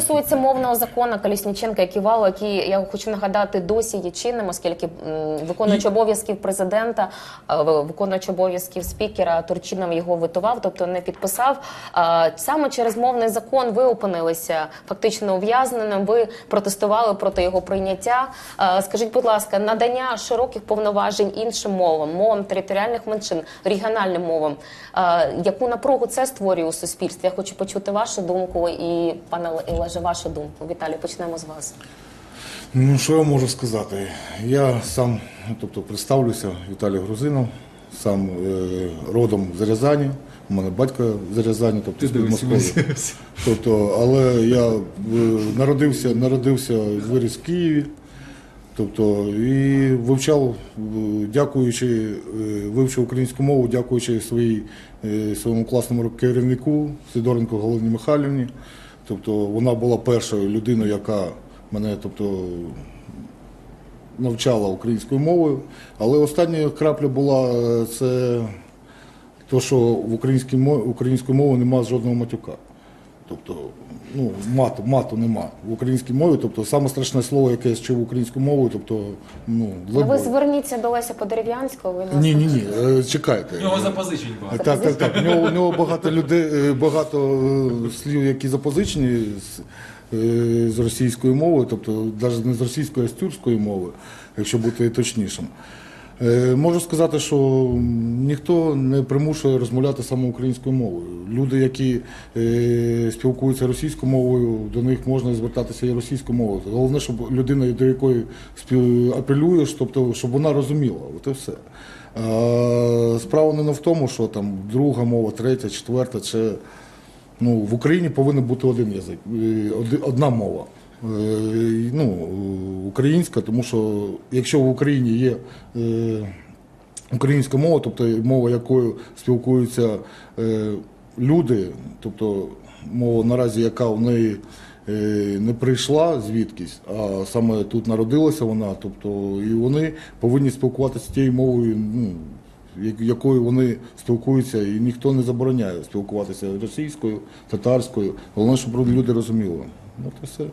стосується мовного закону Колісніченка і Ківалу, який я хочу нагадати, досі є чинним, оскільки виконуючи обов'язків президента, виконуючи обов'язків спікера Турчинов його витував, тобто не підписав. Саме через мовний закон ви опинилися фактично ув'язненим. Ви протестували проти його прийняття. Скажіть, будь ласка, надання широких повноважень іншим мовам, мовам територіальних меншин, регіональним мовам. Яку напругу це створює у суспільстві? Я хочу почути вашу думку і пане Олеже, вашу думку. Віталій, почнемо з вас. Ну, що я можу сказати? Я сам, тобто, представлюся, Віталій Грузинов, сам е, родом з Рязані. У мене батько з Рязані, тобто з Підмосков'я. Тобто, але я е, народився, народився, виріс в Києві. Тобто, і вивчав, е, дякуючи, е, вивчив українську мову, дякуючи своїй, е, своєму класному керівнику Сидоренко Галині Михайлівні. Тобто, вона була першою людиною, яка мене тобто, навчала українською мовою. Але остання крапля була е, це те, що в українській мові, немає жодного матюка. Тобто, ну, мату, мату нема в українській мові. Тобто, саме страшне слово, яке я чув українською мовою, тобто, ну, Ну, ви зверніться до Леся Подерев'янського. Вас Ні, ні, ні, е, чекайте. У нього запозичень багато. Так, так, так. У нього, у нього багато людей, е, багато е, слів, які запозичені з, е, з російської мови, тобто навіть не з російської, а з тюркської мови, якщо бути точнішим. Е, Можу сказати, що ніхто не примушує розмовляти саме українською мовою. Люди, які е, спілкуються російською мовою, до них можна звертатися і російською мовою. Головне, щоб людина, до якої апелюєш, тобто, щоб вона розуміла. От і все. Справа не в тому, що там друга мова, третя, четверта. Чи, ну, в Україні повинен бути один язик, е, одна мова. Е, Ну, українська, тому що якщо в Україні є е, українська мова, тобто мова, якою спілкуються е, люди, тобто мова наразі, яка в неї не прийшла звідкись, а саме тут народилася вона, тобто і вони повинні спілкуватися тією мовою, ну, як- якою вони спілкуються, і ніхто не забороняє спілкуватися російською, татарською. Головне, щоб люди розуміли. От і все.